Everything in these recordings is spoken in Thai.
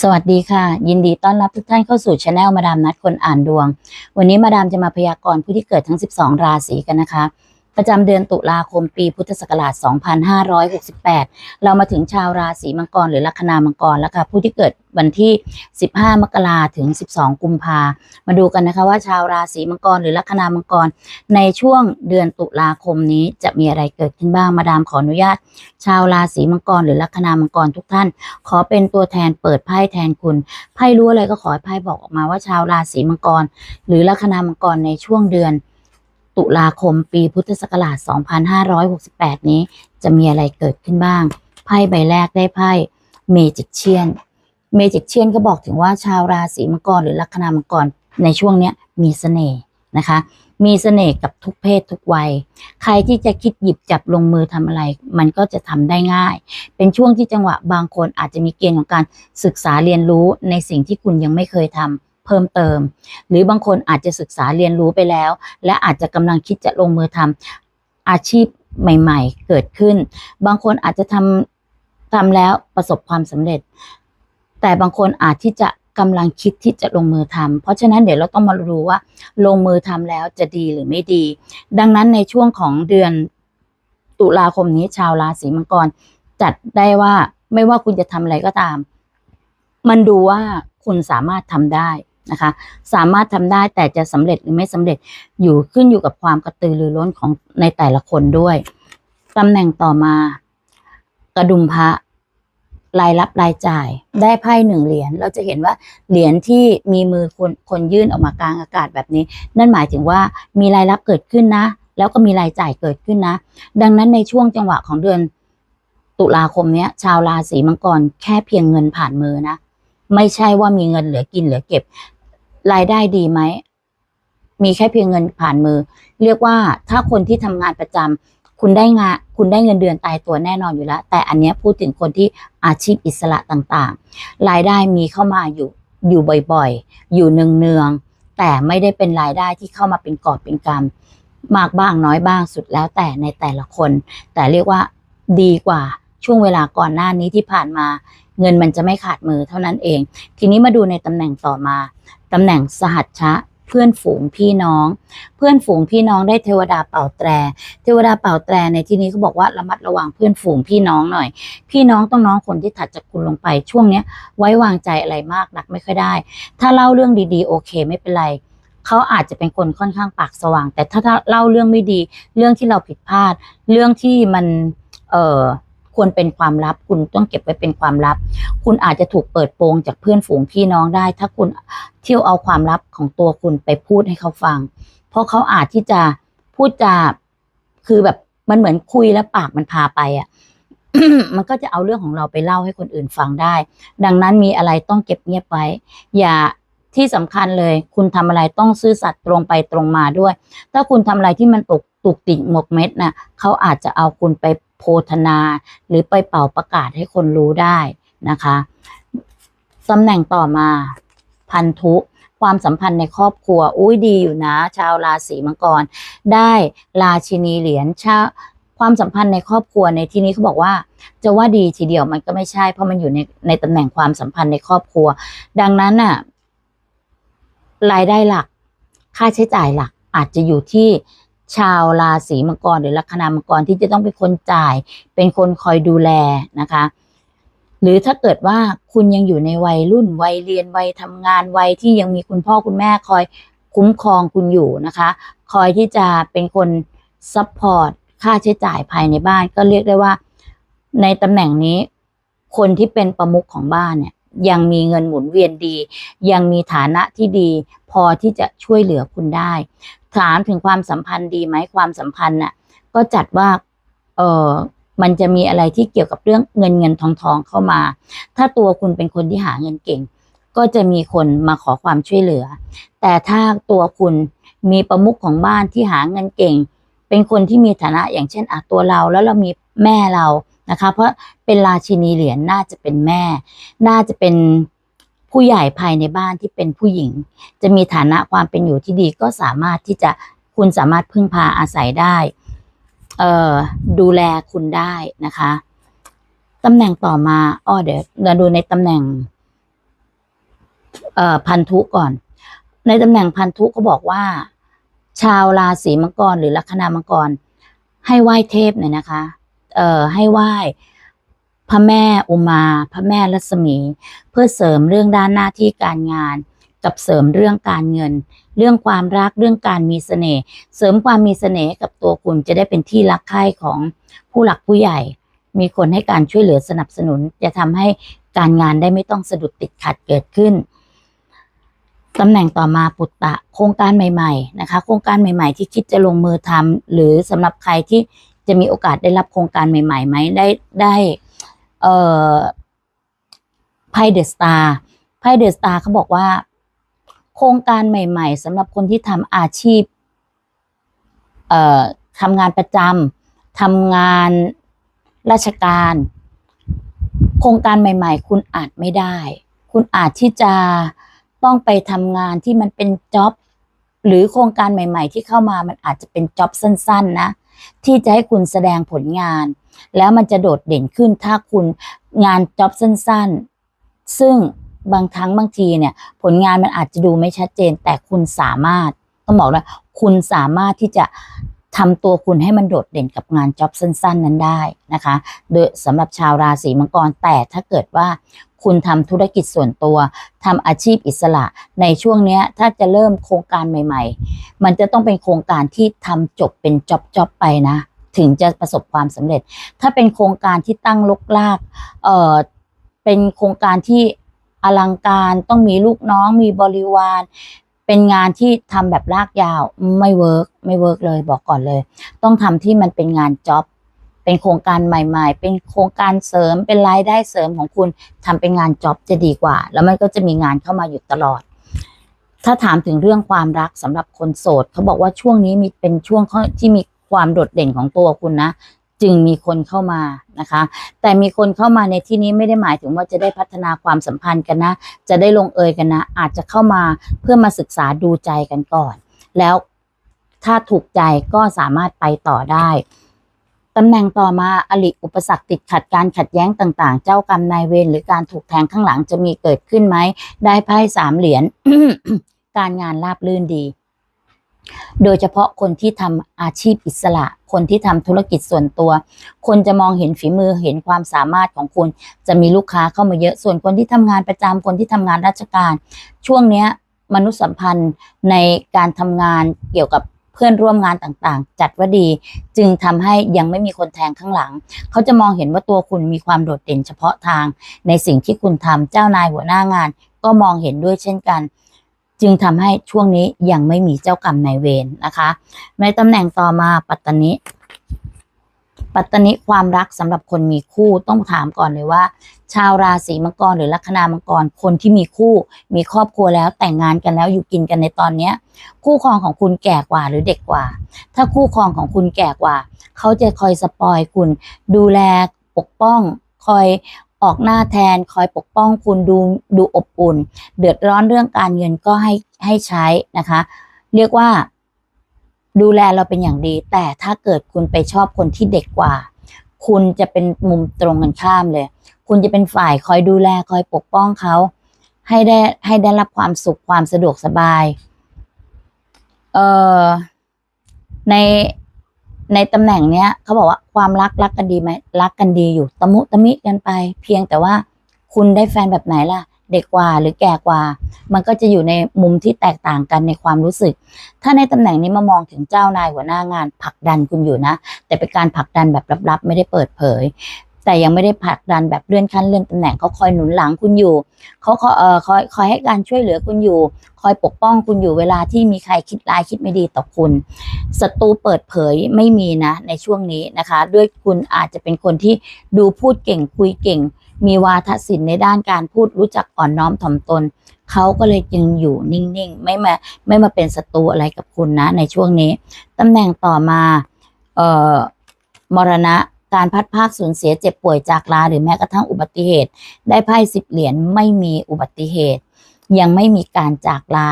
สวัสดีค่ะ ยินดีต้อนรับทุกท่านเข้าสู่ช anel มาดามนัดคนอ่านดวง วันนี้มาดามจะมาพยากรณ์ผู้ที่เกิดทั้ง 12 ราศีกันนะคะ ประจำเดือนตุลาคมปีพุทธศักราช 2568 เรามาถึงชาวราศีมังกรหรือลัคนามังกรแล้วค่ะ ผู้ที่เกิดวันที่ 15 มกราถึง 12 กุมภามาดูกันนะคะว่าชาวราศีมังกรหรือลัคนามังกร ในช่วงเดือนตุลาคมนี้จะมีอะไรเกิดขึ้นบ้างมาดามขออนุญาต ชาวราศีมังกรหรือลัคนามังกรทุกท่าน ขอเป็นตัวแทนเปิดไพ่แทนคุณไพ่รู้อะไรก็ขอให้ไพ่บอกออกมาว่าชาวราศีมังกร หรือลัคนามังกรในช่วงเดือน ตุลาคมปีพุทธศักราช 2568 นี้จะมีอะไรเกิดขึ้นบ้าง ไพ่ใบแรกได้ไพ่เมจิกเชียน เมจิกเชียนก็บอกถึงว่าชาวราศีมังกรหรือลัคนามังกรในช่วงนี้มีเสน่ห์นะคะ มีเสน่ห์กับทุกเพศทุกวัย ใครที่จะคิดหยิบจับลงมือทำอะไร มันก็จะทำได้ง่าย เป็นช่วงที่จังหวะบางคนอาจจะมีเกณฑ์ของการศึกษาเรียนรู้ในสิ่งที่คุณยังไม่เคยทำ เพิ่มเติม หรือบางคนอาจจะศึกษาเรียนรู้ไปแล้ว และอาจจะกำลังคิดจะลงมือทำอาชีพใหม่ ๆ เกิดขึ้น บางคนอาจจะทำทำแล้วประสบความสำเร็จ แต่บางคนอาจที่จะกำลังคิดที่จะลงมือทำเพราะฉะนั้นเดี๋ยวเราต้องมารู้ว่า ลงมือทำแล้วจะดีหรือไม่ดี ดังนั้นในช่วงของเดือนตุลาคมนี้ชาวราศีมังกร จัดได้ว่าไม่ว่าคุณจะทำอะไรก็ตาม มันดูว่าคุณสามารถทำได้ นะคะ สามารถทำได้แต่จะสำเร็จหรือไม่สำเร็จอยู่ขึ้นอยู่กับความกระตือรือร้นของในแต่ละคนด้วยตำแหน่งต่อมา กระดุมพระรายรับรายจ่ายได้ไพ่หนึ่งเหรียญเราจะเห็นว่าเหรียญที่มีมือคนคนยื่นออกมากลางอากาศแบบนี้ นั่นหมายถึงว่ามีรายรับเกิดขึ้นนะ แล้วก็มีรายจ่ายเกิดขึ้นนะ ดังนั้นในช่วงจังหวะของเดือนตุลาคมเนี้ยชาวราศีมังกรแค่เพียงเงินผ่านมือนะ ไม่ใช่ว่ามีเงินเหลือกินเหลือเก็บ รายได้ดีไหม มีแค่เพียงเงินผ่านมือ เรียกว่าถ้าคนที่ทำงานประจำคุณได้งานคุณได้เงินเดือนตายตัวแน่นอนอยู่แล้ว แต่อันนี้พูดถึงคนที่อาชีพอิสระต่างๆ รายได้มีเข้ามาอยู่อยู่บ่อยๆ อยู่เนืองๆแต่ไม่ได้เป็นรายได้ที่เข้ามาเป็นกอบเป็นกำมากบ้างน้อยบ้างสุดแล้วแต่ในแต่ละคน แต่เรียกว่าดีกว่าช่วงเวลาก่อนหน้านี้ที่ผ่านมา เงินมันจะไม่ขาดมือเท่านั้นเอง ทีนี้มาดูในตำแหน่งต่อมาตำแหน่งสหัชชะเพื่อนฝูงพี่น้อง เพื่อนฝูงพี่น้องได้เทวดาเป่าแตร เทวดาเป่าแตรในที่นี้เขาบอกว่าระมัดระวังเพื่อนฝูงพี่น้องหน่อย พี่น้องต้องน้องคนที่ถัดจากคุณลงไปช่วงเนี้ย ไว้วางใจอะไรมากนักไม่ค่อยได้ ถ้าเล่าเรื่องดีๆ โอเคไม่เป็นไรเขาอาจจะเป็นคนค่อนข้างปากสว่าง แต่ถ้าเล่าเรื่องไม่ดี เรื่องที่เราผิดพลาด เรื่องที่มัน เออ ควรเป็นความลับ คุณต้องเก็บไว้เป็นความลับ คุณอาจจะถูกเปิดโปงจากเพื่อนฝูงพี่น้องได้ ถ้าคุณเที่ยวเอาความลับของตัวคุณไปพูดให้เขาฟัง เพราะเขาอาจที่จะพูดจาคือแบบมันเหมือนคุยแล้วปากมันพาไปอะมันก็จะเอาเรื่องของเราไปเล่าให้คนอื่นฟังได้ ดังนั้นมีอะไรต้องเก็บเงียบไว้ อย่าที่สำคัญเลย คุณทำอะไรต้องซื่อสัตย์ตรงไปตรงมาด้วย ถ้าคุณทำอะไรที่มันตกตุกติกหมกเม็ดน่ะเขาอาจจะเอาคุณไป โพธนา หรือไปเป่าประกาศให้คนรู้ได้นะคะตำแหน่งต่อมาพันธุความสัมพันธ์ในครอบครัว อุ้ยดีอยู่นะ ชาวราศีมังกร ได้ราชินีเหรียญชาความสัมพันธ์ในครอบครัวในที่นี้เขาบอกว่า จะว่าดีทีเดียวมันก็ไม่ใช่ เพราะมันอยู่ในในตำแหน่งความสัมพันธ์ในครอบครัว ดังนั้นน่ะรายได้หลัก ค่าใช้จ่ายหลักอาจจะอยู่ที่ ชาวราศีมังกรหรือลัคนามังกรที่จะต้องเป็นคนจ่าย เป็นคนคอยดูแลนะคะ หรือถ้าเกิดว่าคุณยังอยู่ในวัยรุ่นวัยเรียนวัยทำงานวัยที่ยังมีคุณพ่อคุณแม่คอยคุ้มครองคุณอยู่นะคะ คอยที่จะเป็นคนซัพพอร์ตค่าใช้จ่ายภายในบ้านก็เรียกได้ว่า ในตำแหน่งนี้ คนที่เป็นประมุขของบ้านเนี่ยยังมีเงินหมุนเวียนดี ยังมีฐานะที่ดี พอที่จะช่วยเหลือคุณได้ ถามถึงความสัมพันธ์ดีไหมความสัมพันธ์น่ะ ก็จัดว่า เออมันจะมีอะไรที่เกี่ยวกับเรื่องเงินเงินทองทองเข้ามา ถ้าตัวคุณเป็นคนที่หาเงินเก่ง ก็จะมีคนมาขอความช่วยเหลือ แต่ถ้าตัวคุณมีประมุขของบ้านที่หาเงินเก่ง เป็นคนที่มีฐานะอย่างเช่นอะตัวเราแล้วเรามีแม่เรานะคะ เพราะเป็นราชินีเหรียญน่าจะเป็นแม่ น่าจะเป็น ผู้ใหญ่ภายในบ้านที่เป็นผู้หญิง จะมีฐานะความเป็นอยู่ที่ดีก็สามารถที่จะคุณสามารถพึ่งพาอาศัยได้ดูแลคุณได้นะคะตำแหน่งต่อมาอ้อเดี๋ยวเราดูในตำแหน่งพันธุก่อน ในตำแหน่งพันธุก็บอกว่า ชาวราศีมังกรหรือลัคนามังกร ให้ไหว้เทพหน่อยนะคะ เอ่อให้ไหว้ พระแม่อุมา พระแม่รัศมี เพื่อเสริมเรื่องด้านหน้าที่การงาน กับเสริมเรื่องการเงิน เรื่องความรักเรื่องการมีเสน่ห์เสริมความมีเสน่ห์กับตัวคุณจะได้เป็นที่รักใคร่ของผู้หลักผู้ใหญ่ มีคนให้การช่วยเหลือสนับสนุน จะทำให้การงานได้ไม่ต้องสะดุดติดขัดเกิดขึ้นตำแหน่งต่อมาปุตตะโครงการใหม่ๆนะคะ โครงการใหม่ๆ ที่คิดจะลงมือทำหรือสำหรับใครที่จะมีโอกาสได้รับโครงการใหม่ๆไหมได้ได้ เอ่อไพ่เดอะสตาร์ไพ่เดอะสตาร์เขาบอกว่า โครงการใหม่ ๆสำหรับคนที่ทำอาชีพ เอ่อทำงานประจำทำงานราชการ โครงการใหม่ ๆ คุณอาจไม่ได้ คุณอาจที่จะต้องไปทำงานที่มันเป็นจ็อบหรือโครงการใหม่ ๆ ที่เข้ามามันอาจจะเป็นจ็อบสั้น ๆ นะ ที่จะให้คุณแสดงผลงาน แล้วมันจะโดดเด่นขึ้นถ้าคุณงานจ็อบสั้นๆ ซึ่งบางครั้งบางทีเนี่ย ผลงานมันอาจจะดูไม่ชัดเจน แต่คุณสามารถต้องบอกว่าคุณสามารถที่จะทำตัวคุณให้มันโดดเด่นกับงานจ็อบสั้น ๆ นั้นได้นะคะ โดยสำหรับชาวราศีมังกรแต่ถ้าเกิดว่าคุณทำธุรกิจส่วนตัวทำอาชีพอิสระ ในช่วงเนี้ยถ้าจะเริ่มโครงการใหม่ ๆ มันจะต้องเป็นโครงการที่ทำจบเป็นจ็อบจ็อบไปนะ ถึงจะประสบความสำเร็จ ถ้าเป็นโครงการที่ตั้งลกลากเอ่อเป็นโครงการที่อลังการต้องมีลูกน้องมีบริวาร เป็นงานที่ทำแบบลากยาวไม่เวิร์กไม่เวิร์กเลยบอกก่อนเลย ต้องทำที่มันเป็นงานจ็อบเป็นโครงการใหม่ ๆ เป็นโครงการเสริมเป็นรายได้เสริมของคุณทำเป็นงานจ็อบจะดีกว่า แล้วมันก็จะมีงานเข้ามาอยู่ตลอด ถ้าถามถึงเรื่องความรักสำหรับคนโสดเขาบอกว่าช่วงนี้มีเป็นช่วงที่มี ความโดดเด่นของตัวคุณนะ จึงมีคนเข้ามานะคะ แต่มีคนเข้ามาในที่นี้ไม่ได้หมายถึงว่าจะได้พัฒนาความสัมพันธ์กันนะ จะได้ลงเอยกันนะ อาจจะเข้ามาเพื่อมาศึกษาดูใจกันก่อน แล้วถ้าถูกใจก็สามารถไปต่อได้ตำแหน่งต่อมาอลิอุปสรรคติดขัดการขัดแย้งต่าง ๆ เจ้ากรรมนายเวรหรือการถูกแทงข้างหลังจะมีเกิดขึ้นไหม ได้ไพ่สามเหรียญ การงานราบรื่นดี โดยเฉพาะคนที่ทำอาชีพอิสระ คนที่ทำธุรกิจส่วนตัว คนจะมองเห็นฝีมือเห็นความสามารถของคุณ จะมีลูกค้าเข้ามาเยอะ ส่วนคนที่ทำงานประจำคนที่ทำงานราชการ ช่วงนี้มนุษยสัมพันธ์ในการทำงานเกี่ยวกับเพื่อนร่วมงานต่างๆ จัดว่าดี จึงทำให้ยังไม่มีคนแทงข้างหลัง เขาจะมองเห็นว่าตัวคุณมีความโดดเด่นเฉพาะทาง ในสิ่งที่คุณทำเจ้านายหัวหน้างาน ก็มองเห็นด้วยเช่นกัน จึงทำให้ช่วงนี้ยังไม่มีเจ้ากรรมนายเวรนะคะ ในตำแหน่งต่อมาปัตตานิปัตตานิความรักสำหรับคนมีคู่ต้องถามก่อนเลยว่า ชาวราศีมังกรหรือลัคนามังกรคนที่มีคู่ มีครอบครัวแล้วแต่งงานกันแล้วอยู่กินกันในตอนเนี้ย คู่ครองของคุณแก่กว่าหรือเด็กกว่า ถ้าคู่ครองของคุณแก่กว่า เขาจะคอยสปอยคุณดูแลปกป้อง คอย ออกหน้าแทนคอยปกป้องคุณดูดูอบอุ่น เดือดร้อนเรื่องการเงินก็ให้ให้ใช้นะคะ เรียกว่า ดูแลเราเป็นอย่างดี แต่ถ้าเกิดคุณไปชอบคนที่เด็กกว่า คุณจะเป็นมุมตรงกันข้ามเลย คุณจะเป็นฝ่ายคอยดูแลคอยปกป้องเขา ให้ได้ให้ได้รับความสุขความสะดวกสบาย เอ่อใน ในตำแหน่งเนี้ยเขาบอกว่าความรักรักกันดีไหมรักกันดีอยู่ตะมุตะมิกันไป เพียงแต่ว่าคุณได้แฟนแบบไหนล่ะ เด็กกว่าหรือแก่กว่า มันก็จะอยู่ในมุมที่แตกต่างกันในความรู้สึก ถ้าในตำแหน่งนี้มามองถึงเจ้านายหัวหน้างานผลักดันคุณอยู่นะ แต่เป็นการผลักดันแบบลับๆ ไม่ได้เปิดเผย แต่ยังไม่ได้ผลักดันแบบเลื่อนขั้นเลื่อนตำแหน่งเขาคอยหนุนหลังคุณอยู่เขาคอยเอ่อคอยคอยให้การช่วยเหลือคุณอยู่ คอยปกป้องคุณอยู่เวลาที่มีใครคิดร้ายคิดไม่ดีต่อคุณศัตรูเปิดเผยไม่มีนะในช่วงนี้นะคะ ด้วยคุณอาจจะเป็นคนที่ดูพูดเก่งคุยเก่ง มีวาทศิลป์ในด้านการพูดรู้จักอ่อนน้อมถ่อมตนเขาก็เลยจึงอยู่นิ่งๆ ไม่มาไม่มาเป็นศัตรูอะไรกับคุณนะในช่วงนี้ตำแหน่งต่อมาเอ่อมรณะ การพัดภาคสูญเสียเจ็บป่วยจากลา หรือแม้กระทั่งอุบัติเหตุ ได้ไพ่สิบเหรียญไม่มีอุบัติเหตุ ยังไม่มีการจากลา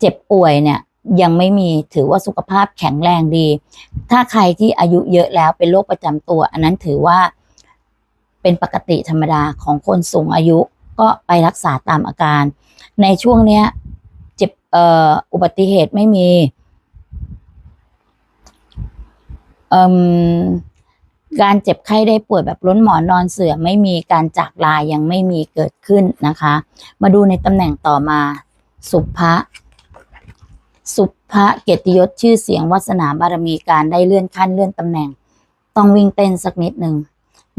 เจ็บป่วยเนี่ยยังไม่มีถือว่าสุขภาพแข็งแรงดี ถ้าใครที่อายุเยอะแล้วเป็นโรคประจำตัว อันนั้นถือว่าเป็นปกติธรรมดาของคนสูงอายุก็ไปรักษาตามอาการ ในช่วงเนี้ยเจ็บเอ่ออุบัติเหตุไม่มี เอ่ม การเจ็บไข้ได้ป่วยแบบล้นหมอนนอนเสื่อไม่มีการจากลายังไม่มีเกิดขึ้นนะคะ มาดูในตำแหน่งต่อมา สุภะสุภะเกียรติยศชื่อเสียงวาสนาบารมีการได้เลื่อนขั้นเลื่อนตำแหน่ง ต้องวิ่งเต้นสักนิดหนึ่ง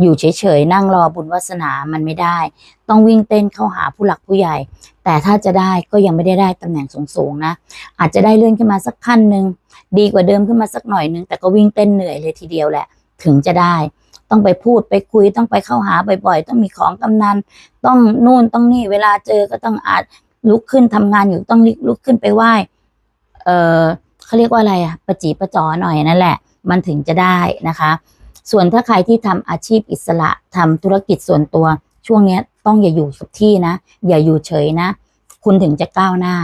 อยู่เฉยๆนั่งรอบุญวาสนามันไม่ได้ ต้องวิ่งเต้นเข้าหาผู้หลักผู้ใหญ่ แต่ถ้าจะได้ก็ยังไม่ได้ได้ตำแหน่งสูงๆนะ อาจจะได้เลื่อนขึ้นมาสักขั้นหนึ่งดีกว่าเดิมขึ้นมาสักหน่อยนึงแต่ก็วิ่งเต้นเหนื่อยเลยทีเดียวแหละ ถึงจะได้ ต้องไปพูดไปคุยต้องไปเข้าหาบ่อยๆต้องมีของกำนันต้องนู่นต้องนี่ เวลาเจอก็ต้องอาจลุกขึ้นทำงานอยู่ต้องลุกขึ้นไปไหว้เออเขาเรียกว่าอะไรอะประจีประจอหน่อยนั่นแหละ มันถึงจะได้นะคะ ส่วนถ้าใครที่ทำอาชีพอิสระทำธุรกิจส่วนตัว ช่วงเนี้ยต้องอย่าอยู่กับที่นะ อย่าอยู่เฉยนะ คุณถึงจะก้าวหน้า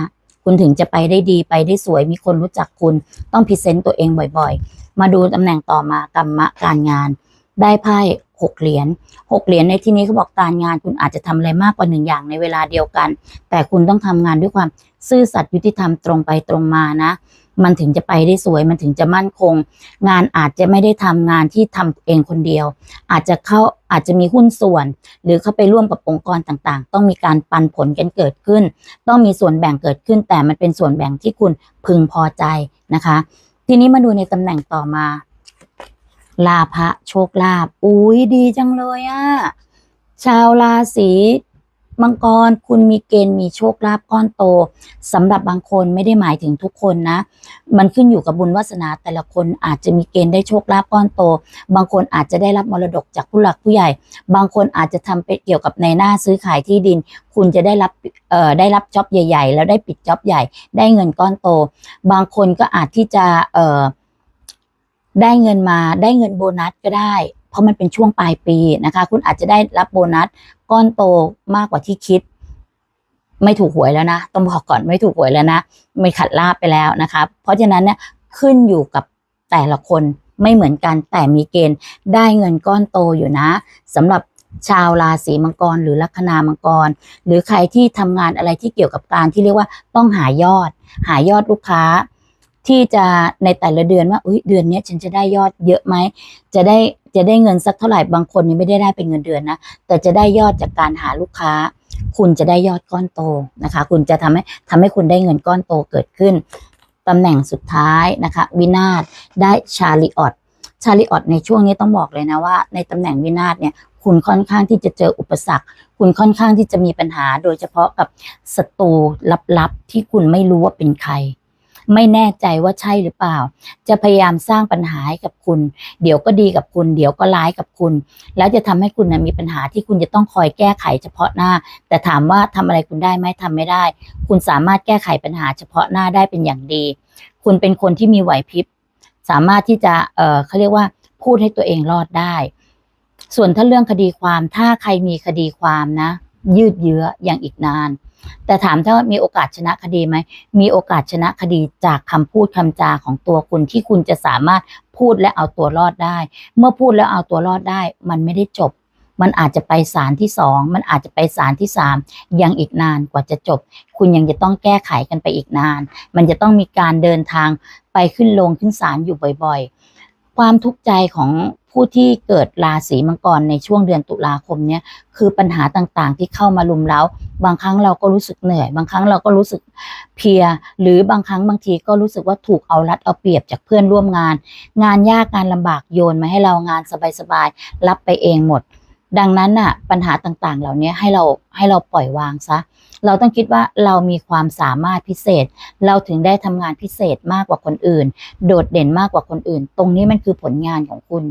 คุณถึงจะไปได้ดีไปได้สวยมีคนรู้จักคุณ ต้องพรีเซนต์ตัวเองบ่อยๆ มาดูตำแหน่งต่อมากรรมะการงาน ได้ไพ่หกเหรียญหกเหรียญในที่นี้เขาบอกการงานคุณอาจจะทำอะไรมากกว่าหนึ่งอย่างในเวลาเดียวกัน แต่คุณต้องทำงานด้วยความซื่อสัตย์ยุติธรรมตรงไปตรงมานะ มันถึงจะไปได้สวย มันถึงจะมั่นคง งานอาจจะไม่ได้ทำงานที่ทำเองคนเดียว อาจจะเข้าอาจจะมีหุ้นส่วน หรือเข้าไปร่วมกับองค์กรต่างๆ ต้องมีการปันผลกันเกิดขึ้น ต้องมีส่วนแบ่งเกิดขึ้น แต่มันเป็นส่วนแบ่งที่คุณพึงพอใจนะคะ ทีนี้มาดูในตำแหน่งต่อมา ลาภะโชคลาภอุ้ยดีจังเลยอะชาวราศี มังกรคุณมีเกณฑ์มีโชคลาภก้อนโตสำหรับบางคนไม่ได้หมายถึงทุกคนนะ มันขึ้นอยู่กับบุญวาสนาแต่ละคนอาจจะมีเกณฑ์ได้โชคลาภก้อนโต บางคนอาจจะได้รับมรดกจากผู้หลักผู้ใหญ่ บางคนอาจจะทำเป็นเกี่ยวกับในหน้าซื้อขายที่ดิน คุณจะได้รับเอ่อได้รับจ็อบใหญ่ ๆ แล้วได้ปิดจ็อบใหญ่ ได้เงินก้อนโต บางคนก็อาจที่จะเอ่อได้เงินมาได้เงินโบนัสก็ได้ เพราะมันเป็นช่วงปลายปีนะคะ คุณอาจจะได้รับโบนัสก้อนโตมากกว่าที่คิด ไม่ถูกหวยแล้วนะ ต้องบอกก่อนไม่ถูกหวยแล้วนะไม่ขัดลาบไปแล้วนะคะ เพราะฉะนั้นเนี่ยขึ้นอยู่กับแต่ละคนไม่เหมือนกันแต่มีเกณฑ์ได้เงินก้อนโตอยู่นะสำหรับชาวราศีมังกร หรือลัคนามังกร หรือใครที่ทำงานอะไรที่เกี่ยวกับการที่เรียกว่าต้องหายอด หายอดลูกค้า ที่จะในแต่ละเดือนว่าอุ้ยเดือนนี้ฉันจะได้ยอดเยอะไหมจะได้จะได้เงินสักเท่าไหร่บางคนยังไม่ได้ได้เป็นเงินเดือนนะแต่จะได้ยอดจากการหาลูกค้า คุณจะได้ยอดก้อนโตนะคะ คุณจะทำให้ทำให้คุณได้เงินก้อนโตเกิดขึ้นตำแหน่งสุดท้ายนะคะวินาศได้ชาลิออตชาลิออตในช่วงนี้ต้องบอกเลยนะว่า ในตำแหน่งวินาศเนี่ยคุณค่อนข้างที่จะเจออุปสรรค คุณค่อนข้างที่จะมีปัญหา โดยเฉพาะกับศัตรูลับๆที่คุณไม่รู้ว่าเป็นใคร ไม่แน่ใจว่าใช่หรือเปล่า จะพยายามสร้างปัญหาให้กับคุณ เดี๋ยวก็ดีกับคุณ เดี๋ยวก็ร้ายกับคุณ แล้วจะทำให้คุณนะมีปัญหาที่คุณจะต้องคอยแก้ไขเฉพาะหน้า แต่ถามว่าทำอะไรคุณได้ไหมทำไม่ได้ คุณสามารถแก้ไขปัญหาเฉพาะหน้าได้เป็นอย่างดี คุณเป็นคนที่มีไหวพริบสามารถที่จะเออเขาเรียกว่าพูดให้ตัวเองรอดได้ ส่วนถ้าเรื่องคดีความถ้าใครมีคดีความนะ ยืดเยื้ออย่างอีกนาน แต่ถามถ้ามีโอกาสชนะคดีไหม มีโอกาสชนะคดีจากคำพูดคำจาของตัวคุณที่คุณจะสามารถพูดและเอาตัวรอดได้ เมื่อพูดแล้วเอาตัวรอดได้ มันไม่ได้จบ มันอาจจะไปศาลที่สอง มันอาจจะไปศาลที่สามยังอีกนานกว่าจะจบ คุณยังจะต้องแก้ไขกันไปอีกนาน มันจะต้องมีการเดินทางไปขึ้นลงขึ้นศาลอยู่บ่อย ๆ ความทุกข์ใจของ ผู้ที่เกิดราศีมังกรในช่วงเดือนตุลาคมเนี้ยคือปัญหาต่างๆ ที่เข้ามาลุมเล้า บางครั้งเราก็รู้สึกเหนื่อย บางครั้งเราก็รู้สึกเพีย หรือบางครั้งบางทีก็รู้สึกว่าถูกเอารัดเอาเปรียบจากเพื่อนร่วมงาน งานยากงานลำบากโยนมาให้เรางานสบายๆรับไปเองหมด ดังนั้นน่ะปัญหาต่างๆ เหล่านี้ให้เราให้เราปล่อยวางซะเราต้องคิดว่าเรามีความสามารถพิเศษ เราถึงได้ทำงานพิเศษมากกว่าคนอื่น โดดเด่นมากกว่าคนอื่น ตรงนี้มันคือผลงานของคุณ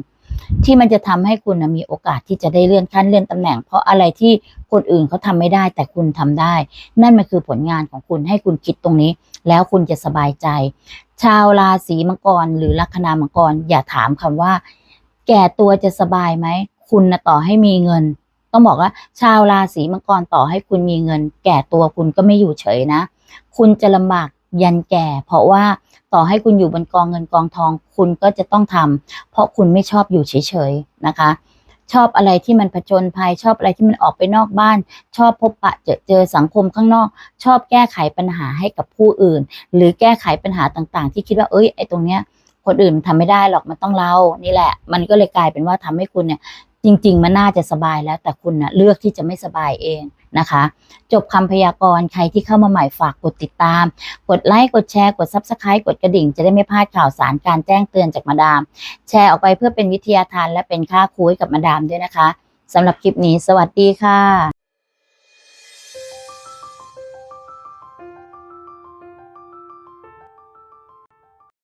ที่มันจะทำให้คุณนะมีโอกาสที่จะได้เลื่อนขั้นเลื่อนตำแหน่ง เพราะอะไรที่คนอื่นเขาทำไม่ได้แต่คุณทำได้ นั่นมันคือผลงานของคุณให้คุณคิดตรงนี้ แล้วคุณจะสบายใจ ชาวราศีมังกร หรือลัคนามังกร อย่าถามคำว่า แก่ตัวจะสบายไหมคุณนะต่อให้มีเงิน ต้องบอกว่า ชาวราศีมังกรต่อให้คุณมีเงิน แก่ตัวคุณก็ไม่อยู่เฉยนะ คุณจะลำบากยันแก่ เพราะว่า ต่อให้คุณอยู่บนกองเงินกองทอง คุณก็จะต้องทำเพราะคุณไม่ชอบอยู่เฉยๆนะคะ ชอบอะไรที่มันผจญภัยชอบอะไรที่มันออกไปนอกบ้าน ชอบพบปะเจอเจอสังคมข้างนอก ชอบแก้ไขปัญหาให้กับผู้อื่น หรือแก้ไขปัญหาต่างๆ ที่คิดว่าเอ้ยไอ้ตรงเนี้ยคนอื่นมันทำไม่ได้หรอกมันต้องเรานี่แหละ มันก็เลยกลายเป็นว่าทำให้คุณเนี่ยจริง ๆ มันน่าจะสบายแล้ว แต่คุณน่ะเลือกที่จะไม่สบายเอง นะคะ จบคำพยากรณ์ใครที่เข้ามาใหม่ฝากกดติดตาม กดไลค์กดแชร์กด s u b สไครต์กดกระดิ่ง จะได้ไม่พลาดข่าวสารการแจ้งเตือนจากมาดาม แชร์ออกไปเพื่อเป็นวิทยาทานและเป็นค่าคุยกับมาดามด้วยนะคะสำหรับคลิปนี้ สวัสดีค่ะ